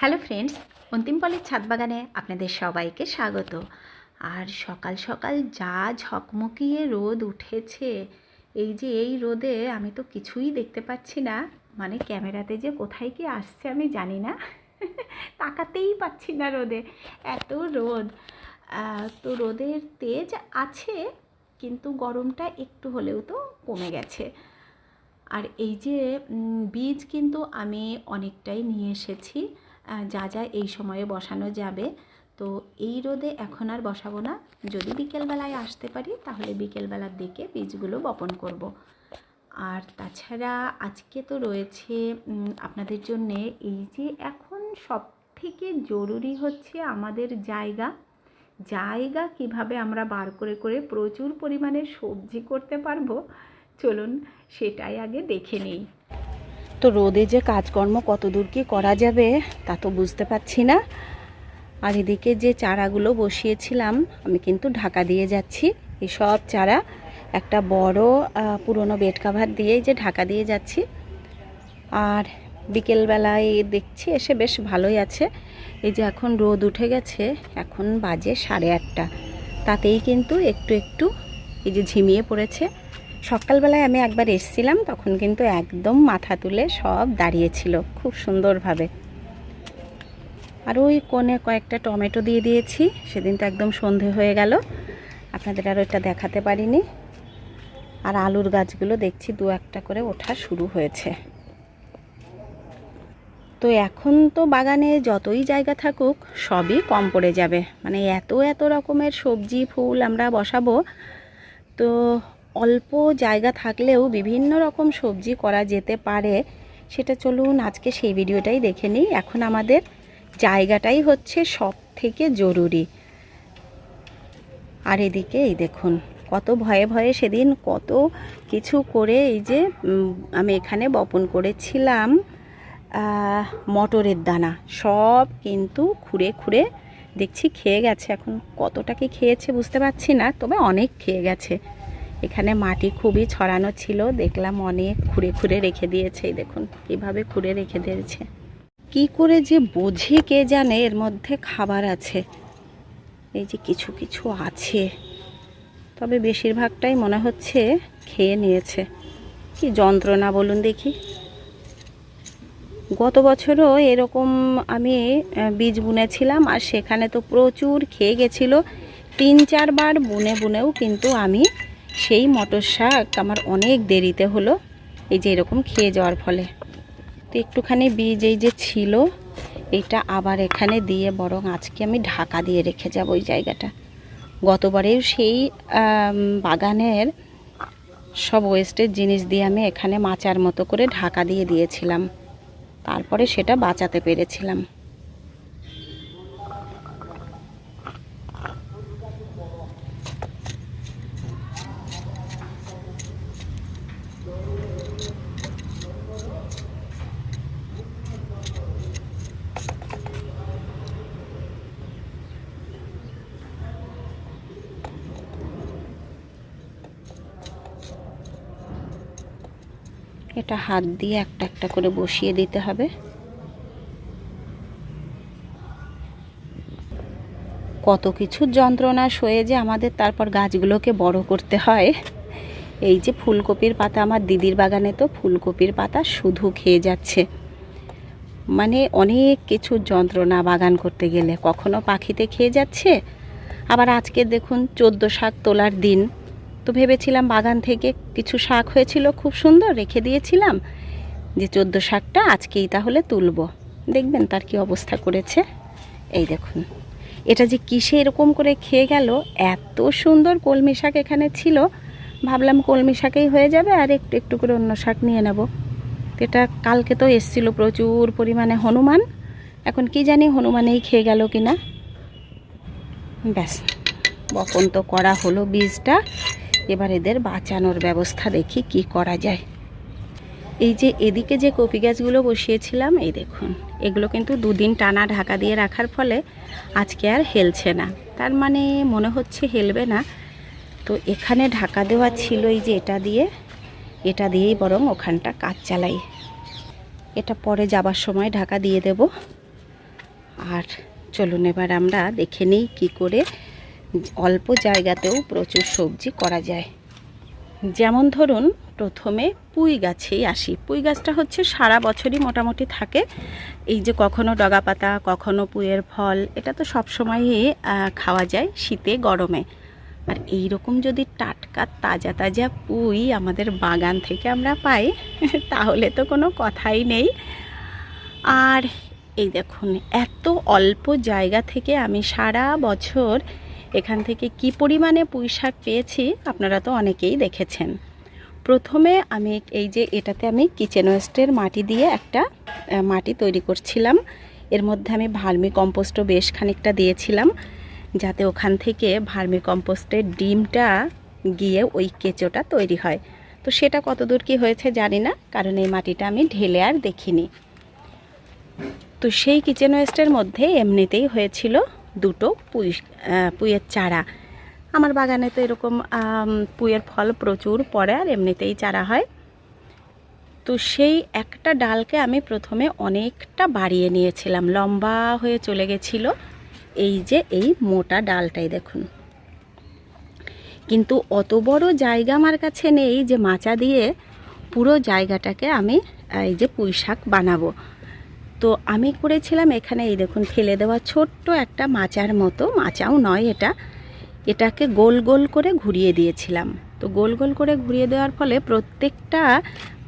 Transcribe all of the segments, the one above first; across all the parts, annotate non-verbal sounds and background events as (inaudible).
Hello friends, অন্তিম পলের ছাদ বাগানে আপনাদের সবাইকে স্বাগত। আর সকাল সকাল যা ঝকমকিয়ে রোদ উঠেছে, এই যে এই রোদে আমি তো কিছুই দেখতে পাচ্ছি না। মানে ক্যামেরাতে যে কোথায় কি আসছে আমি জানি না, (laughs) তাকাতেই পাচ্ছি না রোদে, এত রোদ। তো রোদের তেজ আছে, কিন্তু গরমটা একটু হলেও তো কমে গেছে। আর এই যে বীজ কিন্তু আমি অনেকটাই নিয়ে এসেছি। যা যা এই সময়ে বসানো যাবে। তো এই রোদে এখন আর বসাবো না। যদি বিকেলবেলায় আসতে পারি, তাহলে বিকেলবেলার দিকে বীজগুলো বপন করব। আর তাছাড়া আজকে তো রয়েছে আপনাদের জন্যে এই যে এখন সব থেকে জরুরি হচ্ছে আমাদের জায়গা। জায়গা কীভাবে আমরা বার করে করে প্রচুর পরিমাণে সবজি করতে পারব, চলুন সেটাই আগে দেখে নিই। তো রোদে যে কাজকর্ম কত দূর কি করা যাবে, তা তো বুঝতে পারছি না। আর এদিকে যে চারাগুলো বসিয়েছিলাম, আমি কিন্তু ঢাকা দিয়ে যাচ্ছি। এই সব চারা একটা বড় পুরনো বেড কাভার দিয়েই যে ঢাকা দিয়ে যাচ্ছি। আর বিকেলবেলায় দেখছি এসে বেশ ভালোই আছে। এই যে এখন রোদ উঠে গেছে, এখন বাজে সাড়ে আটটা। তাতেই কিন্তু একটু একটু এই যে ঝিমিয়ে পড়েছে। সকালবেলায় আমি একবার এসছিলাম, তখন কিন্তু একদম মাথা তুলে সব দাঁড়িয়েছিল, খুব সুন্দরভাবে। আর ওই কোণে কয়েকটা টমেটো দিয়ে দিয়েছি, সেদিন তো একদম সন্ধে হয়ে গেল, আপনাদের আর ওইটা দেখাতে পারিনি। আর আলুর গাছগুলো দেখছি দু একটা করে ওঠা শুরু হয়েছে। তো এখন তো বাগানে যতই জায়গা থাকুক, সবই কম পড়ে যাবে। মানে এত এত রকমের সবজি, ফুল আমরা বসাবো, তো অল্প জায়গা থাকলেও বিভিন্ন রকম সবজি করা যেতে পারে। সেটা চলুন আজকে সেই ভিডিওটাই দেখে নিই। এখন আমাদের জায়গাটাই হচ্ছে সব থেকে জরুরি। আর এদিকে এই দেখুন, কত ভয়ে ভয়ে সেদিন কত কিছু করে এই যে আমি এখানে বপন করেছিলাম মটরের দানা। সব কিন্তু খুঁড়ে খুঁড়ে দেখছি খেয়ে গেছে। এখন কতটা কি খেয়েছে বুঝতে পারছি না, তবে অনেক খেয়ে গেছে। এখানে মাটি খুবই ছড়ানো ছিল, দেখলাম অনেক খুঁড়ে খুঁড়ে রেখে দিয়েছে দেখুন কীভাবে খুঁড়ে রেখে দিয়েছে। কি করে যে বোঝে কে জানে, এর মধ্যে খাবার আছে, এই যে কিছু কিছু আছে। তবে বেশিরভাগটাই মনে হচ্ছে খেয়ে নিয়েছে। কি যন্ত্রণা বলুন দেখি। গত বছরও এরকম আমি বীজ বুনেছিলাম, আর সেখানে তো প্রচুর খেয়ে গেছিল। তিন চারবার বুনে বুনেও কিন্তু আমি সেই মটর শাক আমার অনেক দেরিতে হলো, এই যে এরকম খেয়ে যাওয়ার ফলে। তো একটুখানি বীজ এই যে ছিল এটা আবার এখানে দিয়ে বরং আজকে আমি ঢাকা দিয়ে রেখে যাব ওই জায়গাটা। গতবারেও সেই বাগানের সব ওয়েস্টের জিনিস দিয়ে আমি এখানে মাচার মতো করে ঢাকা দিয়ে দিয়েছিলাম। তারপরে সেটা বাঁচাতে পেরেছিলাম। এটা হাত দিয়ে একটা একটা করে বসিয়ে দিতে হবে। কত কিছু যন্ত্রণা সয়ে যে আমাদের তারপর গাছগুলোকে বড় করতে হয়। এই যে ফুলকপির পাতা, আমার দিদির বাগানে তো ফুলকপির পাতা শুধু খেয়ে যাচ্ছে। মানে অনেক কিছু যন্ত্রণা বাগান করতে গেলে। কখনো পাখিতে খেয়ে যাচ্ছে, আবার আজকে দেখুন চোদ্দ শাক তোলার দিন। তো ভেবেছিলাম বাগান থেকে কিছু শাক হয়েছিল, খুব সুন্দর, রেখে দিয়েছিলাম। যে চোদ্দ শাকটা আজকেই তাহলে তুলব। দেখবেন তার কি অবস্থা করেছে। এই দেখুন, এটা যে কিসে এরকম করে খেয়ে গেল, এত সুন্দর কলমি শাক এখানে ছিল। ভাবলাম কলমি শাকেই হয়ে যাবে, আর একটু একটু করে অন্য শাক নিয়ে নেব। এটা কালকে তো এসছিল প্রচুর পরিমাণে হনুমান। এখন কি জানি হনুমানেই খেয়ে গেল কি না ব্যাস, বপন তো করা হলো বীজটা। এবার এদের বাঁচানোর ব্যবস্থা দেখি কি করা যায়। এই যে এদিকে যে কপি গাছগুলো বসিয়েছিলাম, এই দেখুন, এগুলো কিন্তু দুদিন টানা ঢাকা দিয়ে রাখার ফলে আজকে আর হেলছে না। তার মানে মনে হচ্ছে হেলবে না। তো এখানে ঢাকা দেওয়া ছিল এই যে এটা দিয়ে, এটা দিয়েই বরং ওখানটা কাজ চালাই। এটা পরে যাবার সময় ঢাকা দিয়ে দেব। আর চলুন এবার আমরা দেখে নিই কী করে অল্প জায়গাতেও প্রচুর সবজি করা যায়। যেমন ধরুন, প্রথমে পুঁই গাছেই আসি। পুঁই গাছটা হচ্ছে সারা বছরই মোটামুটি থাকে। এই যে কখনো ডগা পাতা, কখনো পুঁইয়ের ফল, এটা তো সবসময়ই খাওয়া যায় শীতে, গরমে। আর এই রকম যদি টাটকা, তাজা তাজা পুঁই আমাদের বাগান থেকে আমরা পাই, (laughs) তাহলে তো কোনো কথাই নেই। আর এই দেখুন, এত অল্প জায়গা থেকে আমি সারা বছর এখান থেকে কি পরিমাণে পুঁই শাক পেয়েছি আপনারা তো অনেকেই দেখেছেন। প্রথমে আমি এই যে এটাতে আমি কিচেন ওয়েস্টের মাটি দিয়ে একটা মাটি তৈরি করছিলাম। এর মধ্যে আমি ভার্মি কম্পোস্টও বেশ খানিকটা দিয়েছিলাম, যাতে ওখান থেকে ভার্মি কম্পোস্টের ডিমটা গিয়ে ওই কেঁচোটা তৈরি হয়। তো সেটা কতদূর কি হয়েছে জানি না, কারণ এই মাটিটা আমি ঢেলে আর দেখিনি। তো সেই কিচেন ওয়েস্টের মধ্যে এমনিতেই হয়েছিল দুটো পুঁই আহ, পুঁইয়ের চারা। আমার বাগানে তো এরকম আম, পুঁইয়ের ফল প্রচুর পড়ে আর এমনিতেই চারা হয়। তো সেই একটা ডালকে আমি প্রথমে অনেকটা বাড়িয়ে নিয়েছিলাম লম্বা হয়ে চলে গেছিল। এই যে এই মোটা ডালটাই দেখুন। কিন্তু অত বড় জায়গা আমার কাছে নেই যে মাচা দিয়ে পুরো জায়গাটাকে আমি এই যে পুঁই শাক বানাবো। তো আমি করেছিলাম এখানে, এই দেখুন, ফেলে দেওয়া ছোট্ট একটা মাচার মতো। মাচাও নয় এটা। এটাকে গোল গোল করে ঘুরিয়ে দিয়েছিলাম। তো গোল গোল করে ঘুরিয়ে দেওয়ার ফলে প্রত্যেকটা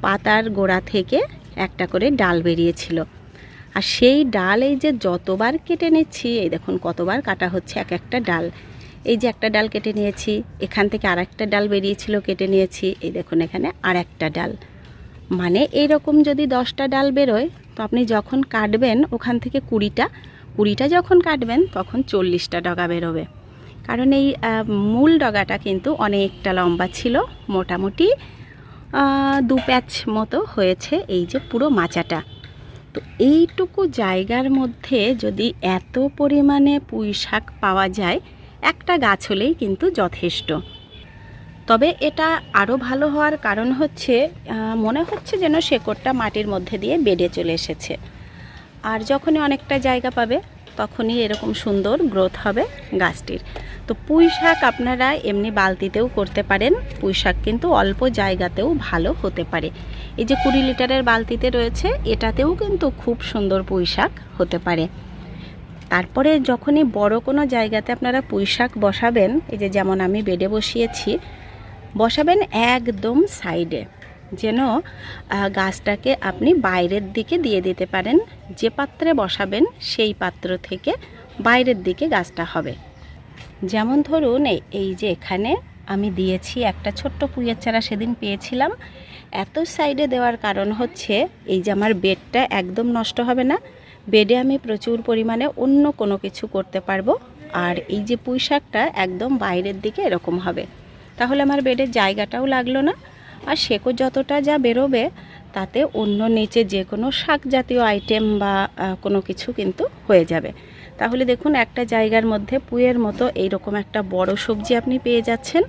পাতার গোড়া থেকে একটা করে ডাল বেরিয়েছিল। আর সেই ডাল এই যে যতবার কেটে নিচ্ছি, এই দেখুন, কতবার কাটা হচ্ছে এক একটা ডাল। এই যে একটা ডাল কেটে নিয়েছি, এখান থেকে আর একটা ডাল বেরিয়েছিল, কেটে নিয়েছি, এই দেখুন, এখানে আর একটা ডাল। মানে এইরকম যদি দশটা ডাল বেরোয়, তো আপনি যখন কাটবেন ওখান থেকে কুড়িটা কুড়িটা যখন কাটবেন, তখন চল্লিশটা ডগা বেরোবে। কারণ এই মূল ডগাটা কিন্তু অনেকটা লম্বা ছিল, মোটামুটি দু প্যাচ মতো হয়েছে এই যে পুরো মাচাটা। তো এইটুকু জায়গার মধ্যে যদি এত পরিমাণে পুঁই শাক পাওয়া যায়, একটা গাছ হলেই কিন্তু যথেষ্ট। তবে এটা আরও ভালো হওয়ার কারণ হচ্ছে মনে হচ্ছে যেন শেকড়টা মাটির মধ্যে দিয়ে বেড়ে চলে এসেছে। আর যখনই অনেকটা জায়গা পাবে, তখনই এরকম সুন্দর গ্রোথ হবে গাছটির। তো পুঁই শাক আপনারা এমনি বালতিতেও করতে পারেন, পুঁই শাক কিন্তু অল্প জায়গাতেও ভালো হতে পারে। এই যে কুড়ি লিটারের বালতিতে রয়েছে, এটাতেও কিন্তু খুব সুন্দর পুঁই শাক হতে পারে। তারপরে যখনই বড় কোনো জায়গাতে আপনারা পুঁই শাক বসাবেন, এই যে যেমন আমি বেডে বসিয়েছি বসাবেন একদম সাইডে। যেন গাছটাকে আপনি বাইরের দিকে দিয়ে দিতে পারেন। যে পাত্রে বসাবেন সেই পাত্র থেকে বাইরের দিকে গাছটা হবে। যেমন ধরুন এই- যে এখানে আমি দিয়েছি একটা ছোট্ট পুঁইয়ের চারা, সেদিন পেয়েছিলাম। এত সাইডে দেওয়ার কারণ হচ্ছে, এই যে আমার বেডটা একদম নষ্ট হবে না। বেডে আমি প্রচুর পরিমাণে অন্য কোনো কিছু করতে পারব। আর এই যে পুঁই শাকটা একদম বাইরের দিকে এরকম হবে। তাহলে আমার বেডের জায়গাটাও লাগল না। আর শেকড় যতটা যা বেরোবে, তাতে অন্য নিচে যে কোনো শাক জাতীয় আইটেম বা কোনো কিছু কিন্তু হয়ে যাবে। তাহলে দেখুন, একটা জায়গার মধ্যে পুয়ের মতো এইরকম একটা বড় সবজি আপনি পেয়ে যাচ্ছেন।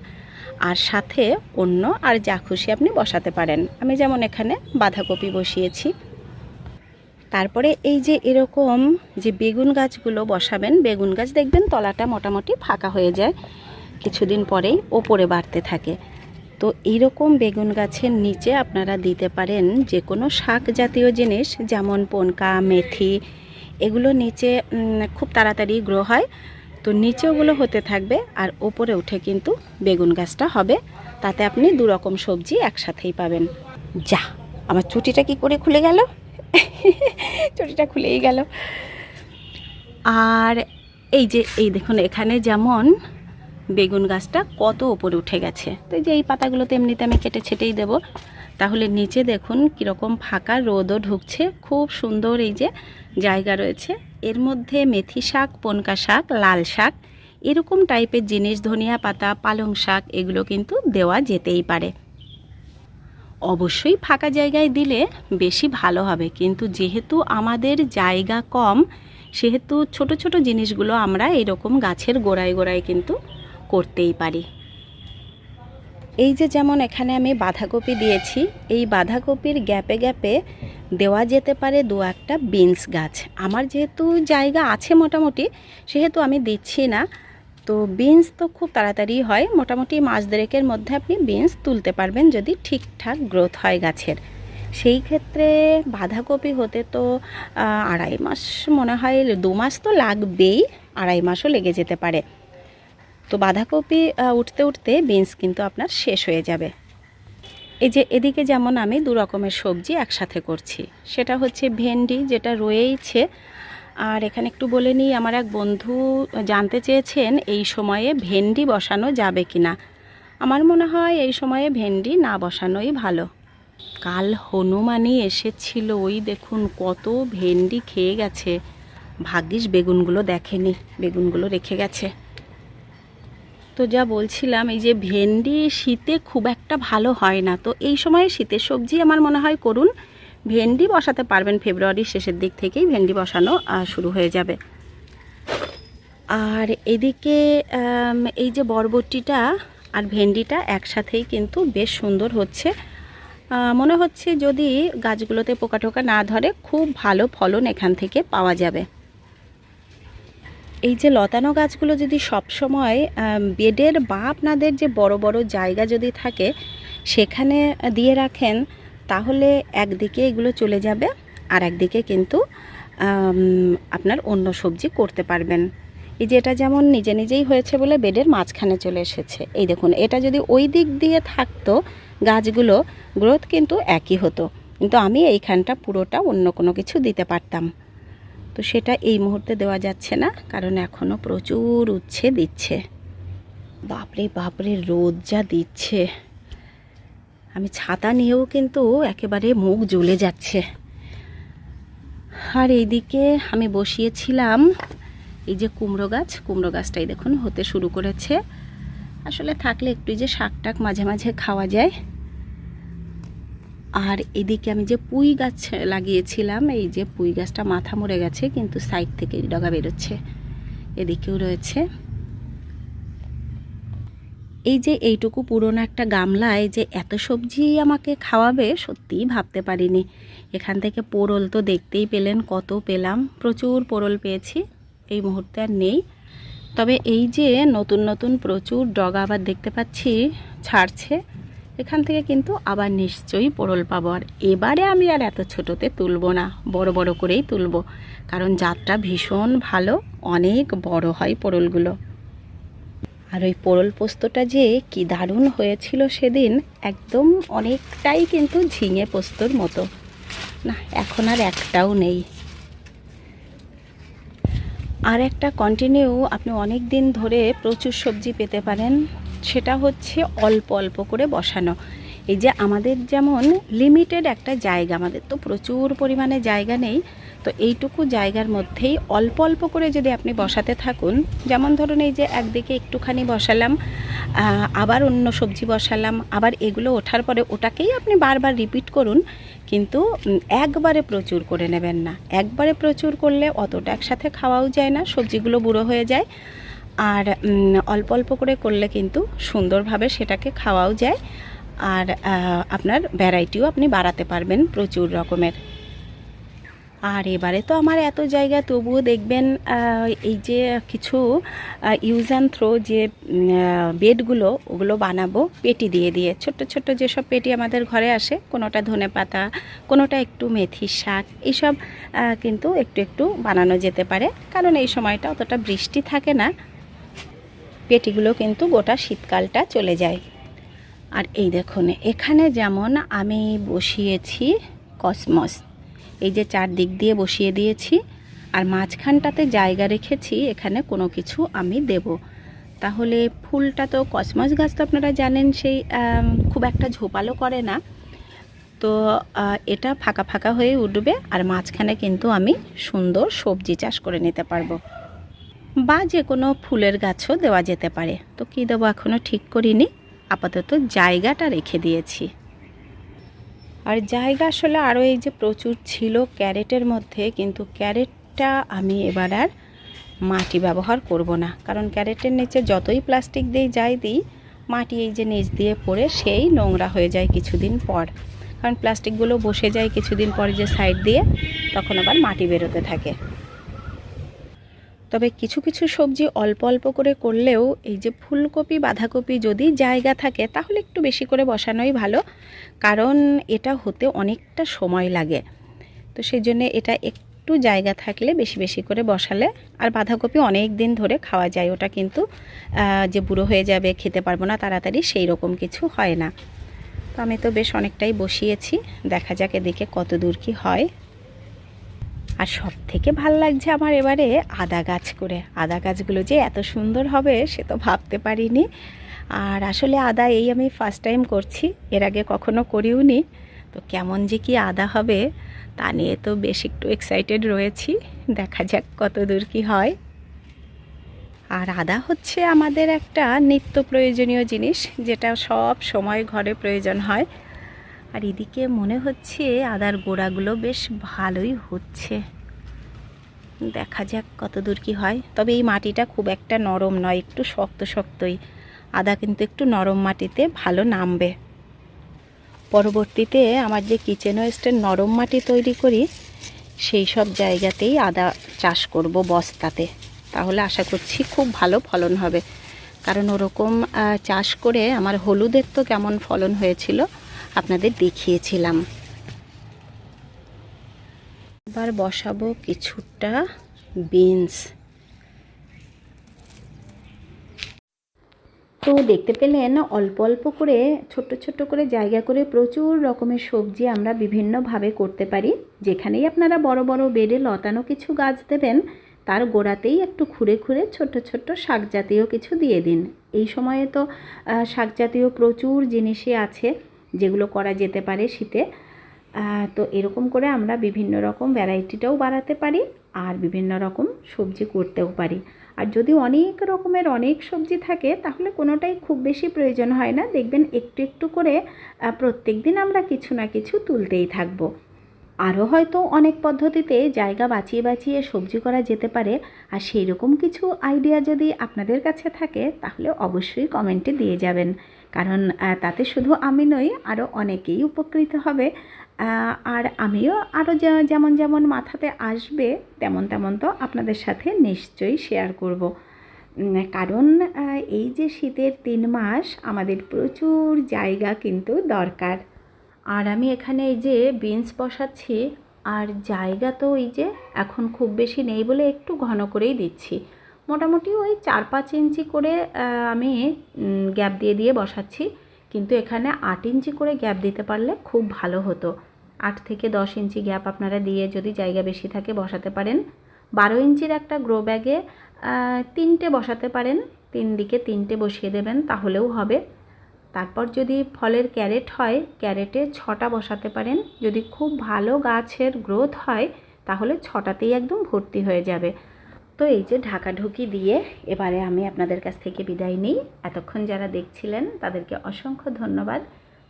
আর সাথে অন্য আর যা খুশি আপনি বসাতে পারেন। আমি যেমন এখানে বাঁধাকপি বসিয়েছি। তারপরে এই যে এরকম যে বেগুন গাছগুলো বসাবেন, বেগুন গাছ দেখবেন তলাটা মোটামুটি ফাঁকা হয়ে যায়। কিছুদিন পরেই ওপরে বাড়তে থাকে। তো এইরকম বেগুন গাছের নিচে আপনারা দিতে পারেন যে কোনো শাক জাতীয় জিনিস, যেমন পনকা, মেথি, এগুলো নিচে খুব তাড়াতাড়ি গ্রো হয়। তো নিচে ওগুলো হতে থাকবে আর ওপরে উঠে কিন্তু বেগুন গাছটা হবে। তাতে আপনি দু রকম সবজি একসাথেই পাবেন। যা, আমার চুটিটা কি করে খুলে গেল? (laughs) চুটিটা খুলেই গেল। আর এই যে, এই দেখুন, এখানে যেমন বেগুন গাছটা কত ওপরে উঠে গেছে। তো যে এই পাতাগুলো তো এমনিতে আমি কেটে ছেটেই দেবো। তাহলে নিচে দেখুন কীরকম ফাঁকা রোদও ঢুকছে। খুব সুন্দর এই যে জায়গা রয়েছে। এর মধ্যে মেথি শাক, পনকা শাক, লাল শাক, এরকম টাইপের জিনিস, ধনিয়া পাতা, পালং শাক, এগুলো কিন্তু দেওয়া যেতেই পারে। অবশ্যই ফাঁকা জায়গায় দিলে বেশি ভালো হবে। কিন্তু যেহেতু আমাদের জায়গা কম, সেহেতু ছোট ছোট জিনিসগুলো আমরা এরকম গাছের গোড়ায় গোড়ায় কিন্তু করতেই পারি। এই যে যেমন এখানে আমি বাঁধাকপি দিয়েছি, এই বাঁধাকপির গ্যাপে গ্যাপে দেওয়া যেতে পারে দু একটা বিনস গাছ। আমার যেহেতু জায়গা আছে মোটামুটি, সেহেতু আমি দিচ্ছি না। তো বিনস তো খুব তাড়াতাড়ি হয়, মোটামুটি মাস দেড়েকের মধ্যে আপনি বিনস তুলতে পারবেন যদি ঠিকঠাক গ্রোথ হয় গাছের। সেই ক্ষেত্রে বাঁধাকপি হতে তো আড়াই মাস মনে হয়, দু মাস তো লাগবেই, আড়াই মাসও লেগে যেতে পারে। তো বাঁধাকপি উঠতে উঠতে বিনস কিন্তু আপনার শেষ হয়ে যাবে। এই যে এদিকে যেমন আমি দু রকমের সবজি একসাথে করছি। সেটা হচ্ছে ভেন্ডি, যেটা রয়েইছে। আর এখানে একটু বলে নিই, আমার এক বন্ধু জানতে চেয়েছেন এই সময়ে ভেন্ডি বসানো যাবে কি না আমার মনে হয় এই সময়ে ভেন্ডি না বসানোই ভালো। কাল হনুমানই এসেছিল, ওই দেখুন কত ভেন্ডি খেয়ে গেছে। ভাগ্যিস বেগুনগুলো দেখেনি, বেগুনগুলো রেখে গেছে। তো যা বলছিলাম, এই যে ভেন্ডি শীতে খুব একটা ভালো হয় না। তো এই সময়ে শীতের সবজি আমার মনে হয় করুন, ভেন্ডি বসাতে পারবেন ফেব্রুয়ারির শেষের দিক থেকেই ভেন্ডি বসানো শুরু হয়ে যাবে। আর এদিকে এই যে বরবটিটা আর ভেন্ডিটা একসাথেই কিন্তু বেশ সুন্দর হচ্ছে। মনে হচ্ছে যদি গাছগুলোতে পোকা টোকা না ধরে, খুব ভালো ফলন এখান থেকে পাওয়া যাবে। এই যে লতানো গাছগুলো যদি সবসময় বেডের বা আপনাদের যে বড় বড় জায়গা যদি থাকে, সেখানে দিয়ে রাখেন, তাহলে একদিকে এগুলো চলে যাবে আর একদিকে কিন্তু আপনার অন্য সবজি করতে পারবেন। এই যে এটা যেমন নিজে নিজেই হয়েছে বলে বেডের মাঝখানে চলে এসেছে। এই দেখুন, এটা যদি ওই দিক দিয়ে থাকতো, গাছগুলো গ্রোথ কিন্তু একই হতো। কিন্তু আমি এইখানটা পুরোটা অন্য কোনো কিছু দিতে পারতাম। তো সেটা এই মুহূর্তে দেওয়া যাচ্ছে না, কারণ এখনও প্রচুর উচ্ছে দিচ্ছে। বাপরে বাপরে, রোদ যা দিচ্ছে। আমি ছাতা নিয়েও কিন্তু একেবারে মুখ জ্বলে যাচ্ছে। আর এইদিকে আমি বসিয়েছিলাম এই যে কুমড়ো গাছ, কুমড়ো গাছটাই দেখুন হতে শুরু করেছে। আসলে থাকলে একটু যে শাক টাক মাঝে মাঝে খাওয়া যায়। আর এদিকে আমি যে পুঁই গাছ লাগিয়েছিলাম, এই যে পুঁই গাছটা মাথা মরে গেছে, কিন্তু সাইড থেকে ডগা বেরোচ্ছে। এদিকেও রয়েছে। এই যে এইটুকু পুরনো একটা গামলায় যে এত সবজি আমাকে খাওয়াবে, সত্যিই ভাবতে পারিনি। এখান থেকে পোরল তো দেখতেই পেলেন, কত পেলাম। প্রচুর পোরল পেয়েছি, এই মুহূর্তে আর নেই। তবে এই যে নতুন নতুন প্রচুর ডগা আবার দেখতে পাচ্ছি, ছাড়ছে। এখান থেকে কিন্তু আবার নিশ্চয়ই পোড়ল পাবো। আর এবারে আমি আর এত ছোটোতে তুলবো না, বড় বড় করেই তুলবো। কারণ জাতটা ভীষণ ভালো, অনেক বড় হয় পোড়লগুলো আর ওই পোড়ল পোস্তটা যে কি দারুণ হয়েছিল সেদিন একদম অনেকটাই কিন্তু ঝিঙে পোস্তর মতো। না, এখন আর একটাও নেই। আর একটা কন্টিনিউ আপনি অনেক দিন ধরে প্রচুর সবজি পেতে পারেন। সেটা হচ্ছে অল্প অল্প করে বসানো। এই যে আমাদের যেমন লিমিটেড একটা জায়গা, আমাদের তো প্রচুর পরিমাণে জায়গা নেই, তো এইটুকু জায়গার মধ্যেই অল্প অল্প করে যদি আপনি বসাতে থাকুন, যেমন ধরুন এই যে একদিকে একটুখানি বসালাম আবার অন্য সবজি বসালাম, আবার এগুলো ওঠার পরে ওটাকেই আপনি বারবার রিপিট করুন, কিন্তু একবারে প্রচুর করে নেবেন না। একবারে প্রচুর করলে অতটা একসাথে খাওয়াও যায় না, সবজিগুলো বুড়ো হয়ে যায়। আর অল্প অল্প করে করলে কিন্তু সুন্দরভাবে সেটাকে খাওয়াও যায়। আর আপনার ভ্যারাইটিও আপনি বাড়াতে পারবেন প্রচুর রকমের। আর এবারে তো আমার এত জায়গা, তবুও দেখবেন এই যে কিছু ইউজ অ্যান্ড থ্রো যে বেডগুলো, ওগুলো বানাবো, পেটি দিয়ে দিয়ে। ছোট্ট ছোট্ট যেসব পেটি আমাদের ঘরে আসে, কোনোটা ধনে পাতা, কোনোটা একটু মেথির শাক এইসব কিন্তু একটু একটু বানানো যেতে পারে। কারণ এই সময়টা অতটা বৃষ্টি থাকে না। পেটিগুলো কিন্তু গোটা শীতকালটা চলে যায়। আর এই দেখুন, এখানে যেমন আমি বসিয়েছি কসমস, এই যে চারদিক দিয়ে বসিয়ে দিয়েছি, আর মাঝখানটাতে জায়গা রেখেছি, এখানে কোনো কিছু আমি দেব। তাহলে ফুলটা তো কসমস গাছ তো আপনারা জানেন, সেই খুব একটা ঝোপালো করে না। তো এটা ফাঁকা ফাঁকা হয়ে উঠবে, আর মাঝখানে কিন্তু আমি সুন্দর সবজি চাষ করে নিতে পারব। বা যে কোনো ফুলের গাছও দেওয়া যেতে পারে। তো কী দেবো এখনও ঠিক করিনি। আপাতত জায়গাটা রেখে দিয়েছি। আর জায়গা আসলে আরও এই যে প্রচুর ছিল ক্যারেটের মধ্যে, কিন্তু ক্যারেটটা আমি এবার আর মাটি ব্যবহার করব না। কারণ ক্যারেটের নিচে যতই প্লাস্টিক দিই যাই দিই, মাটি এই যে নিচ দিয়ে পড়ে সেই নোংরা হয়ে যায় কিছুদিন পর। কারণ প্লাস্টিকগুলো বসে যায় কিছুদিন পরে যে সাইড দিয়ে, তখন আবার মাটি বেরোতে থাকে। তবে কিছু কিছু সবজি অল্প অল্প করে করলেও এই যে ফুলকপি, বাঁধাকপি যদি জায়গা থাকে, তাহলে একটু বেশি করে বসানোই ভালো। কারণ এটা হতে অনেকটা সময় লাগে। তো সেই জন্যে এটা একটু জায়গা থাকলে বেশি বেশি করে বসালে। আর বাঁধাকপি অনেক দিন ধরে খাওয়া যায়, ওটা কিন্তু যে বুড়ো হয়ে যাবে, খেতে পারব না তাড়াতাড়ি, সেই রকম কিছু হয় না। তো আমি তো বেশ অনেকটাই বসিয়েছি। দেখা যাক এদিকে কত দূর কি হয়। আর সব থেকে ভালো লাগছে আমার এবারে আদা গাছ করে। আদা গাছগুলো যে এত সুন্দর হবে সে তো ভাবতে পারিনি। আর আসলে আদা এই আমি ফার্স্ট টাইম করছি, এর আগে কখনো করিও নি তো কেমন যে কি আদা হবে তা নিয়ে তো বেশ একটু এক্সাইটেড রয়েছি। দেখা যাক কত দূর কি হয়। আর আদা হচ্ছে আমাদের একটা নিত্য প্রয়োজনীয় জিনিস, যেটা সব সময় ঘরে প্রয়োজন হয়। আর এদিকে মনে হচ্ছে আদার গোড়াগুলো বেশ ভালোই হচ্ছে। দেখা যাক কত দূর কি হয়। তবে এই মাটিটা খুব একটা নরম নয়, একটু শক্ত শক্তই। আদা কিন্তু একটু নরম মাটিতে ভালো নামবে। পরবর্তীতে আমার যে কিচেন ওয়েস্টের নরম মাটি তৈরি করি, সেই সব জায়গাতেই আদা চাষ করব বস্তাতে। তাহলে আশা করছি খুব ভালো ফলন হবে। কারণ ওরকম চাষ করে আমার হলুদের তো কেমন ফলন হয়েছিল আপনাদের দেখিয়েছিলাম। এবার বসাবো কিছুটা বিনস। তো দেখতে পেলেন, অল্প অল্প করে, ছোট্ট ছোট্ট করে জায়গা করে প্রচুর রকমের সবজি আমরা বিভিন্নভাবে করতে পারি। যেখানেই আপনারা বড় বড় বেডে লতানো কিছু গাছ দেবেন, তার গোড়াতেই একটু খুঁড়ে খুঁড়ে ছোট্ট ছোট্ট শাক জাতীয় কিছু দিয়ে দিন। এই সময়ে তো শাক জাতীয় প্রচুর জিনিসই আছে। যেগুলো করা যেতে পারে শীতে। তো এরকম করে আমরা বিভিন্ন রকম ভ্যারাইটিটাও বাড়াতে পারি আর বিভিন্ন রকম সবজি করতেও পারি। আর যদি অনেক রকমের অনেক সবজি থাকে, তাহলে কোনোটাই খুব বেশি প্রয়োজন হয় না। দেখবেন একটু একটু করে প্রত্যেক দিন আমরা কিছু না কিছু তুলতেই থাকব। আরও হয়তো অনেক পদ্ধতিতে জায়গা বাঁচিয়ে বাঁচিয়ে সবজি করা যেতে পারে। আর সেই রকম কিছু আইডিয়া যদি আপনাদের কাছে থাকে, তাহলে অবশ্যই কমেন্টে দিয়ে যাবেন। কারণ তাতে শুধু আমি নই আরও অনেকেই উপকৃত হবে। আর আমিও আরও যেমন যেমন মাথাতে আসবে, তেমন তেমন তো আপনাদের সাথে নিশ্চয়ই শেয়ার করব। কারণ এই যে শীতের তিন মাস, আমাদের প্রচুর জায়গা কিন্তু দরকার। আর আমি এখানে এই যে বিনস বসাচ্ছি, আর জায়গা তো এই যে এখন খুব বেশি নেই বলে একটু ঘন করেই দিচ্ছি। মোটামুটি ওই চার পাঁচ ইঞ্চি করে আমি গ্যাপ দিয়ে দিয়ে বসাচ্ছি। কিন্তু এখানে আট ইঞ্চি করে গ্যাপ দিতে পারলে খুব ভালো হতো। আট থেকে দশ ইঞ্চি গ্যাপ আপনারা দিয়ে যদি জায়গা বেশি থাকে বসাতে পারেন। বারো ইঞ্চির একটা গ্রো ব্যাগে তিনটে বসাতে পারেন। তিন দিকে তিনটে বসিয়ে দেবেন, তাহলেও হবে। তারপর যদি ফলের ক্যারেট হয়, ক্যারেটে ছটা বসাতে পারেন। যদি খুব ভালো গাছের গ্রোথ হয়, তাহলে ছটাতেই একদম ভর্তি হয়ে যাবে। তো এই যে ঢাকাঢুকি দিয়ে এবারে আমি আপনাদের কাছ থেকে বিদায় নিই। এতক্ষণ যারা দেখছিলেন, তাদেরকে অসংখ্য ধন্যবাদ।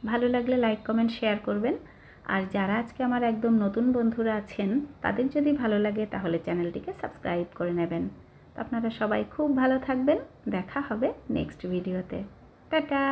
ভালো লাগলে লাইক, কমেন্ট, শেয়ার করবেন। আর যারা আজকে আমার একদম নতুন বন্ধুরা আছেন, তাদের যদি ভালো লাগে তাহলে চ্যানেলটিকে সাবস্ক্রাইব করে নেবেন। তো আপনারা সবাই খুব ভালো থাকবেন। দেখা হবে নেক্সট ভিডিওতে। টাটা!